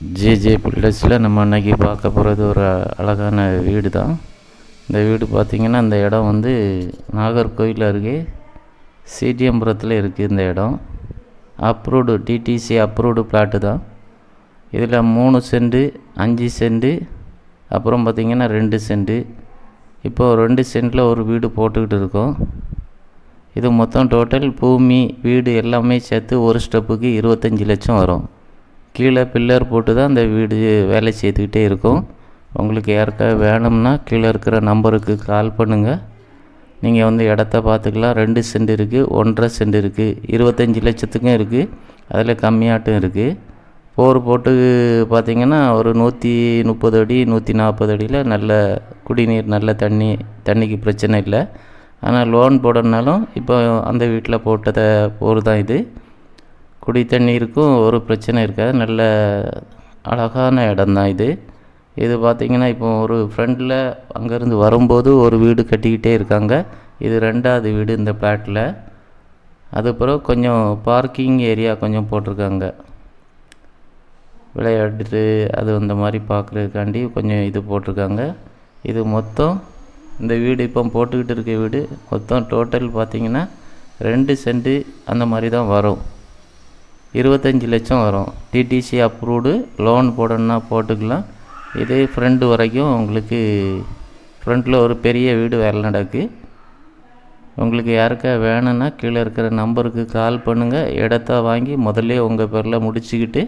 JJ பில்டர்ஸில் நம்ம அன்னைக்கு பார்க்க போகிறது ஒரு அழகான வீடு தான் இந்த வீடு பார்த்திங்கன்னா இந்த இடம் வந்து நாகர்கோவில் அருகே சிடிஎம்புரத்தில் இருக்குது இந்த இடம். அப்ரூவ்டு டிடிசி அப்ரூவ்டு பிளாட்டு தான் இதில் மூணு சென்டு அஞ்சு சென்டு அப்புறம் பார்த்திங்கன்னா ரெண்டு சென்டு. இப்போது ரெண்டு சென்ட்டில் ஒரு வீடு போட்டுக்கிட்டு இருக்கோம். இது மொத்தம் டோட்டல் பூமி வீடு எல்லாமே சேர்த்து ஒரு ஸ்டெப்புக்கு இருபத்தஞ்சி லட்சம் வரும். கீழே பில்லர் போட்டு தான் அந்த வீடு வேலை செய்துக்கிட்டே இருக்கும். உங்களுக்கு யாருக்காவது வேணும்னா கீழே இருக்கிற நம்பருக்கு கால் பண்ணுங்கள் நீங்கள் வந்து இடத்த பார்த்துக்கலாம். ரெண்டு சென்ட் இருக்குது ஒன்றரை சென்ட் இருக்குது இருபத்தஞ்சி லட்சத்துக்கும் இருக்குது அதில் கம்மியாட்டும் இருக்குது போர் போட்டு பார்த்திங்கன்னா ஒரு நூற்றி முப்பது அடி நூற்றி நாற்பது அடியில் நல்ல குடிநீர் நல்ல தண்ணி தண்ணிக்கு பிரச்சனை இல்லை. ஆனால் லோன் போடணுனாலும் இப்போ அந்த வீட்டில் போட்டதை போர் தான் இது. குடி தண்ணீருக்கும் ஒரு பிரச்சனை இருக்காது. நல்ல அழகான இடம்தான் இது. இது பார்த்திங்கன்னா இப்போ ஒரு ஃப்ரெண்டில் அங்கேருந்து வரும்போது ஒரு வீடு கட்டிக்கிட்டே இருக்காங்க. இது ரெண்டாவது வீடு இந்த பிளாட்டில் அதுக்கப்புறம் கொஞ்சம் பார்க்கிங் ஏரியா கொஞ்சம் போட்டிருக்காங்க. விளையாட்டுட்டு அது அந்த மாதிரி பார்க்குறதுக்காண்டி கொஞ்சம் இது போட்டிருக்காங்க. இது மொத்தம் இந்த வீடு இப்போ போட்டுக்கிட்டு இருக்க வீடு மொத்தம் டோட்டல் பார்த்திங்கன்னா ரெண்டு சென்ட்டு அந்த மாதிரி தான் வரும். இருபத்தஞ்சி லட்சம் வரும். டிடிசி அப்ரூவ்டு லோன் போடணுன்னா போட்டுக்கலாம். இதே ஃப்ரெண்டு வரைக்கும் உங்களுக்கு ஃப்ரண்ட்டில் ஒரு பெரிய வீடு வேலை நடக்கு. உங்களுக்கு யாருக்கா வேணும்னா கீழே இருக்கிற நம்பருக்கு கால் பண்ணுங்கள் இடத்த வாங்கி முதல்ல உங்கள் பேரில் முடிச்சுக்கிட்டு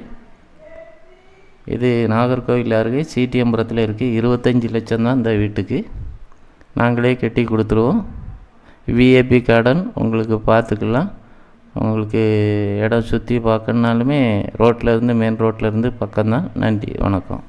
இது நாகர்கோவில் அருகே சிடிஎம்பரத்தில் இருக்குது இருபத்தஞ்சி லட்சம் தான் இந்த வீட்டுக்கு. நாங்களே கட்டி கொடுத்துருவோம். விஏபி கார்டன் உங்களுக்கு பார்த்துக்கலாம். உங்களுக்கு இடம் சுற்றி பார்க்கணுன்னாலுமே ரோட்டில் இருந்து மெயின் ரோட்டில் இருந்து பக்கம்தான். நன்றி வணக்கம்.